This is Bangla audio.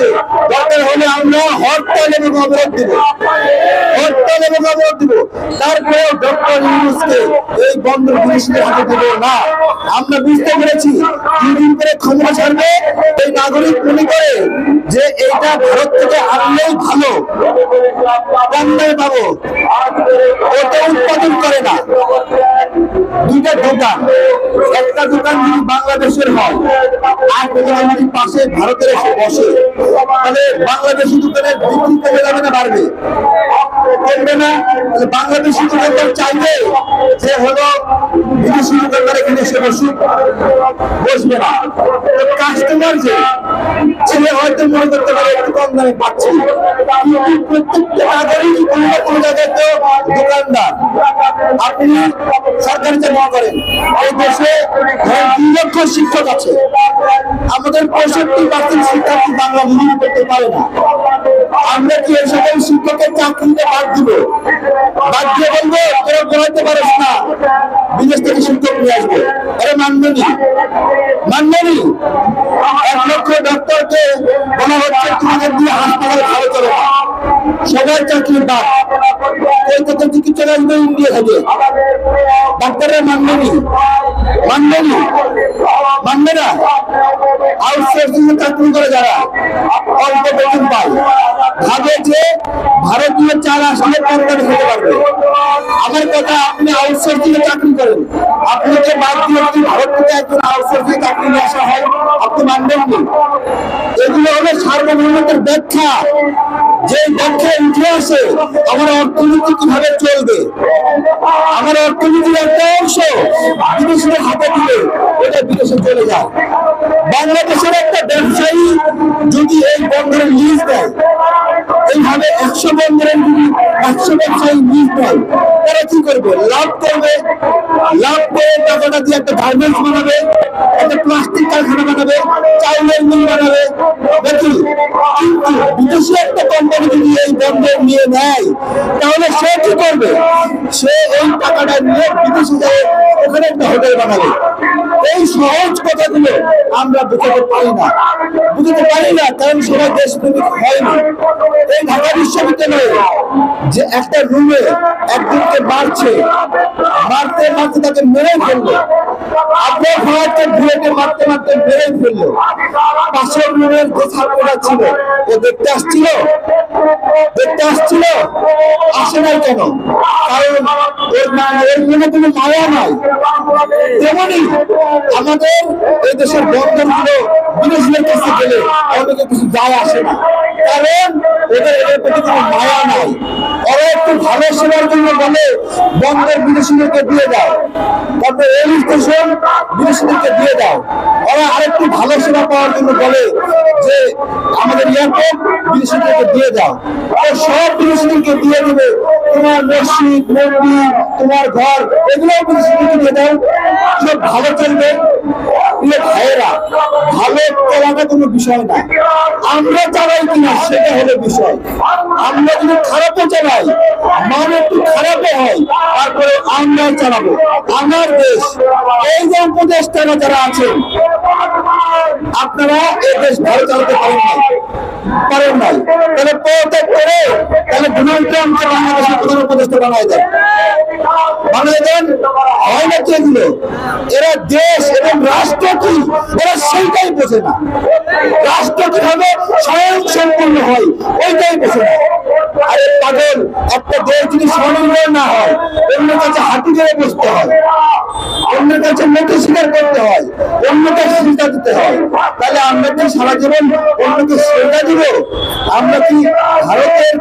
হচ্ছে দরকার হলে আমরা হরতাল এবং অবরোধ দিব। হরতাল এবং অবরোধ দিব। তারপরে ডক্টর ইউনুসকে এই বন্দর পুলিশের হাতে দেব না। আমরা বুঝতে পেরেছি, দুদিন করে ক্ষমতা ছাড়বে, এই নাগরিক মনে করে যে এটা ভারত থেকে আনলেই ভালো। উৎপাদন করে না। দুইটা দোকান। একটা দোকান যদি বাংলাদেশের হয়, আর দোকান যদি পাশে ভারতের এসে বসে, তাহলে বাংলাদেশি দোকানের বিক্রি কমে যাবে না, বাড়বে। কমবে না। তাহলে বাংলাদেশি দোকানদার চাইবে যে হলো বিদেশি দোকানদার এখানে এসে বসুক, বসবে না। কাস্টমার যে ছেলে হয়তো মনে করতে পারে একটু কম দামে পাচ্ছি আমাদের পঁয়ষট্টি পার্সেন্ট শিক্ষার্থী বাংলা বুঝতে করতে পারে না আমরা কি সকল শিক্ষকের চাকরিতে বাদ দিব বাদ দিয়ে বলব তোরা পড়াইতে পারিস না বিদেশ থেকে শিক্ষক নিয়ে আসবে। আরে মানবেনি মানবেনি এক লক্ষ সবার চাকরির বাদ। কলকাতা থেকে চলে আসবে ইন্ডিয়া থেকে ডাক্তাররা মানবেনি? মানবেনি? মানবে না? আউটসোর্সিং চাকরি করে যারা, অল্প বেতন পায়। ভাবে যে ভারতীয় চাল আসলে কোম্পানি হতে পারবে। আমার কথা আপনি আউটসোর্সিং এ চাকরি করেন। আপনাকে বাদ দিয়ে যদি ভারত থেকে একজন আউটসোর্সিং চাকরি নিয়ে আসা হয়, আপনি মানবেন না। এগুলো হলো সার্বভৌমত্বের ব্যাখ্যা। যে ব্যাখ্যা উঠে আসে আমার অর্থনীতি কীভাবে চলবে, আমার অর্থনীতির একটা অংশ বিদেশের হাতে দিলে এটা বিদেশে চলে যায়। বাংলাদেশের একটা ব্যবসায়ী যদি এই বন্দরের লিজ দেয় একশো ব্যবসায়ী লিজ দেয় তারা কি করবে? লাভ করবে। লাভ করে টাকাটা দিয়ে একটা গার্মেন্টস বানাবে, একটা প্লাস্টিক কারখানা বানাবে চাউলের মিল বানাবে। নাকি কিন্তু একটা কোম্পানি যদি এই বন্দর নিয়ে নেয়, তাহলে সে কি করবে? সে এই টাকাটা নিয়ে বিদেশে যায় ওখানে একটা হোটেল বানাবে। এই সহজ কথাগুলো আমরা বুঝতে পারি না। বুঝতে পারি না, কারণ সবাই দেশপ্রেমিক হয়নি এই ঢাকা বিশ্ববিদ্যালয়ে যে একটা রুমে একদিনকে মারছে, মারতে মারতে তাকে মেরে ফেলল। আপনার ভাড়াকে বুলেটে মারতে মারতে মেরে ফেলল। পাশের রুমের যে ছাত্ররা ছিল? ও দেখতে আসছিল? দেখতে আসছিল? আসে নাই কেন? কারণ না ওর মনে কোনো মায়া নাই। তেমনি আমাদের এই দেশের বন্ধনগুলো বিদেশিদের কাছে গেলে আমাদেরকে কিছু যায় আসে না। কারণ ওদের এদের প্রতি কোনো মায়া নাই। ওরা একটু ভালো সেবার জন্য বলে বিদেশিদেরকে দিয়ে দাও। তারপরে রেল স্টেশন দিয়ে দাও। ওরা আরেকটু ভালো সেবা পাওয়ার জন্য বলে যে আমাদের এয়ারপোর্ট দিয়ে দাও। তো সব দিয়ে দেবে। তোমার মসজিদ, মন্দির, তোমার ঘর এগুলো বিদেশিদেরকে দিয়ে দাও। সব ভালো চলবে ভাইয়েরা, ভালো চলাটা কোনো বিষয় না। আমরা চালাই কিনা সেটা হলো বিষয়। আমরা যদি খারাপও চালাই, মান একটু খারাপও হয়, তারপরে আমরা চালাবো। আমার দেশ, এই যে উপদেষ্টারা যারা আছেন, আপনারা এই দেশ ভালো চালাতে পারেন না পারেন নাই। তাহলে পদত্যাগ করে তাহলে ডোনাল্ড ট্রাম্পকে বাংলাদেশের প্রধান উপদেষ্টা বানায় দেন। হয় ওইটাই বোঝে না। আরে একটা দেশ যদি স্বনির্ভর না হয় অন্য কাছে হাঁটি ধরে বসতে হয়, অন্যের কাছে মুখে স্বীকার করতে হয়, অন্যকে সুবিধা দিতে হয়, তাহলে আমরা কি সারা জীবন অন্যকে সুবিধা দিব? আমরা কি ভারতের